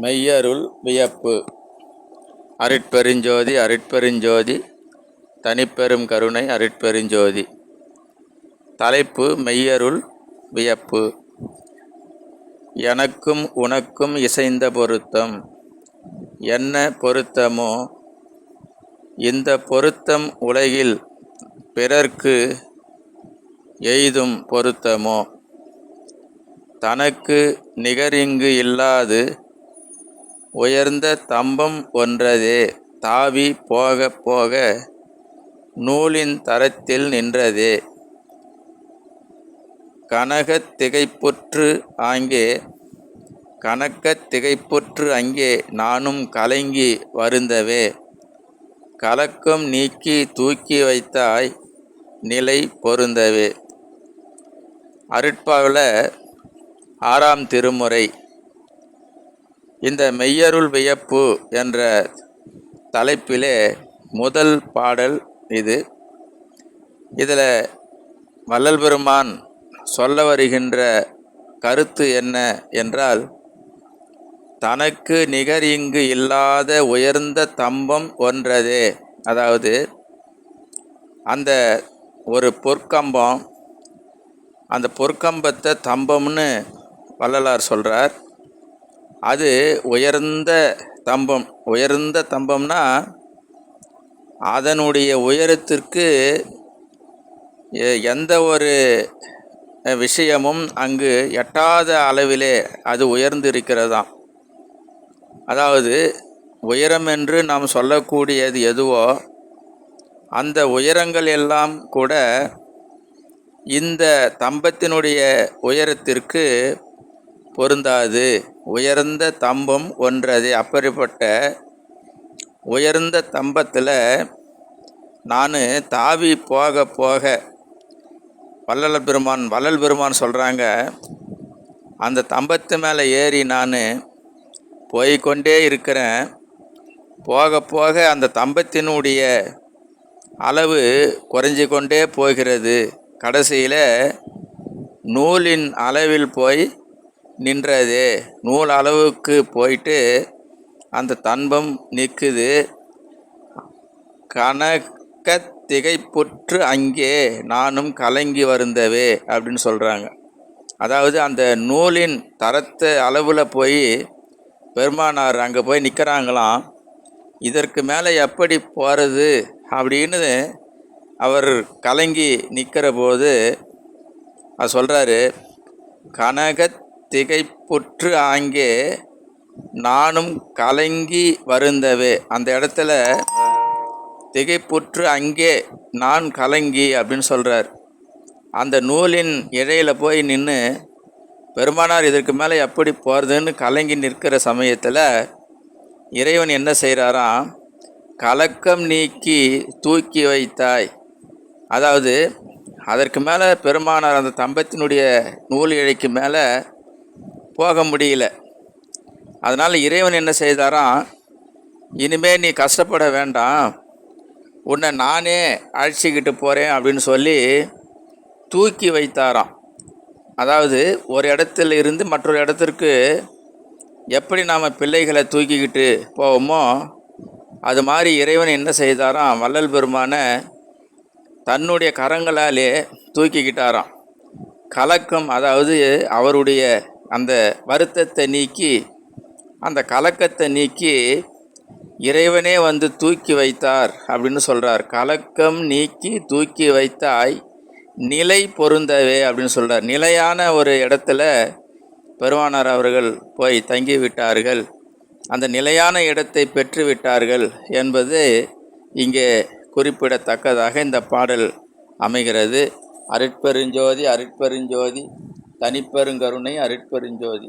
மெய்யருள் வியப்பு. அருட்பெருஞ்சோதி அருட்பெருஞ்சோதி தனிப்பெரும் கருணை அருட்பெருஞ்சோதி. தலைப்பு மெய்யருள் வியப்பு. எனக்கும் உனக்கும் இசைந்த பொருத்தம். என்ன பொருத்தமோ இந்த பொருத்தம் உலகில் பிறர்க்கு எய்தும் பொருத்தமோ. தனக்கு நிகரிங்கு இல்லாது உயர்ந்த தம்பம் ஒன்றதே. தாவி போக போக நூலின் தரத்தில் நின்றதே. கனகத் திகைப்புற்று ஆங்கே கணக்கத் திகைப்புற்று அங்கே நானும் கலங்கி வருந்தவே. கலக்கம் நீக்கி தூக்கி வைத்தாய் நிலை பொருந்தவே. அருட்பாவில் ஆறாம் திருமுறை. இந்த மெய்யருள் வியப்பு என்ற தலைப்பிலே முதல் பாடல் இது. இதில் வள்ளல் பெருமான் சொல்ல வருகின்ற கருத்து என்ன என்றால் தனக்கு நிகர் இங்கு இல்லாத உயர்ந்த தம்பம் ஒன்றதே. அதாவது அந்த ஒரு பொற்கம்பம் அந்த பொற்கம்பத்தை தம்பம்னு வள்ளலார் சொல்கிறார் அது உயர்ந்த தம்பம். உயர்ந்த தம்பம்னா அதனுடைய உயரத்திற்கு எந்த ஒரு விஷயமும் அங்கு எட்டாத அளவிலே அது உயர்ந்து இருக்கிறதாம் அதாவது உயரம் என்று நாம் சொல்லக்கூடியது எதுவோ அந்த உயரங்கள் எல்லாம் கூட இந்த தம்பத்தினுடைய உயரத்திற்கு பொருந்தாது. உயர்ந்த தம்பம் ஒன்றது. அப்படிப்பட்ட உயர்ந்த தம்பத்தில் நான் தாவி போக போக வள்ளல பெருமான் வள்ளல் பெருமான் சொல்கிறாங்க அந்த தம்பத்து மேலே ஏறி நான் போய்க்கொண்டே இருக்கிறேன். போக போக அந்த தம்பத்தினுடைய அளவு குறைஞ்சி கொண்டே போகிறது. கடைசியில் நூலின் அளவில் போய் நின்றது. நூல் அளவுக்கு போயிட்டு அந்த தன்பம் நிற்குது. கணக்க திகைப்புற்று அங்கே நானும் கலங்கி வருந்தவே அப்படின்னு சொல்கிறாங்க அதாவது அந்த நூலின் தரத்தை அளவில் போய் பெருமானார் அங்கே போய் நிற்கிறாங்களாம் இதற்கு மேலே எப்படி போகிறது அப்படின்னு அவர் கலங்கி நிற்கிற போது அவர் சொல்கிறாரு கனகத் திகைப்புற்று ஆங்கே நானும் கலங்கி வருந்தவே. அந்த இடத்துல திகைப்புற்று அங்கே நான் கலங்கி அப்படின்னு சொல்கிறார் அந்த நூலின் இழையில போய் நின்று பெருமானார் இதற்கு மேலே எப்படி போகிறதுன்னு கலங்கி நிற்கிற சமயத்தில் இறைவன் என்ன செய்கிறாராம் கலக்கம் நீக்கி தூக்கி வைத்தாய். அதாவது அதற்கு மேலே பெருமானார் அந்த தம்பத்தினுடைய நூல் இழைக்கு மேலே போக முடியல. அதனால் இறைவன் என்ன செய்தாராம் இனிமே நீ கஷ்டப்பட வேண்டாம். உன்னை நானே அழைச்சிக்கிட்டு போகிறேன் அப்படின்னு சொல்லி தூக்கி வைத்தாராம். அதாவது ஒரு இடத்துல இருந்து மற்றொரு இடத்திற்கு எப்படி நாம் பிள்ளைகளை தூக்கிக்கிட்டு போவோமோ அது மாதிரி இறைவன் என்ன செய்தாராம் வள்ளல் பெருமான தன்னுடைய கரங்களாலே தூக்கிக்கிட்டாராம். கலக்கம் அதாவது அவருடைய அந்த வருத்தத்தை நீக்கி அந்த கலக்கத்தை நீக்கி இறைவனே வந்து தூக்கி வைத்தார் அப்படின்னு சொல்கிறார் கலக்கம் நீக்கி தூக்கி வைத்தாய் நிலை பொருந்தவே அப்படின்னு சொல்கிறார் நிலையான ஒரு இடத்துல பெருமானார் அவர்கள் போய் தங்கி விட்டார்கள் அந்த நிலையான இடத்தை பெற்றுவிட்டார்கள் என்பது இங்கே குறிப்பிடத்தக்கதாக இந்த பாடல் அமைகிறது. அருட்பெருஞ்சோதி அருட்பெருஞ்சோதி தனிப்பெருங்கருணை அருட்பெருஞ்சோதி.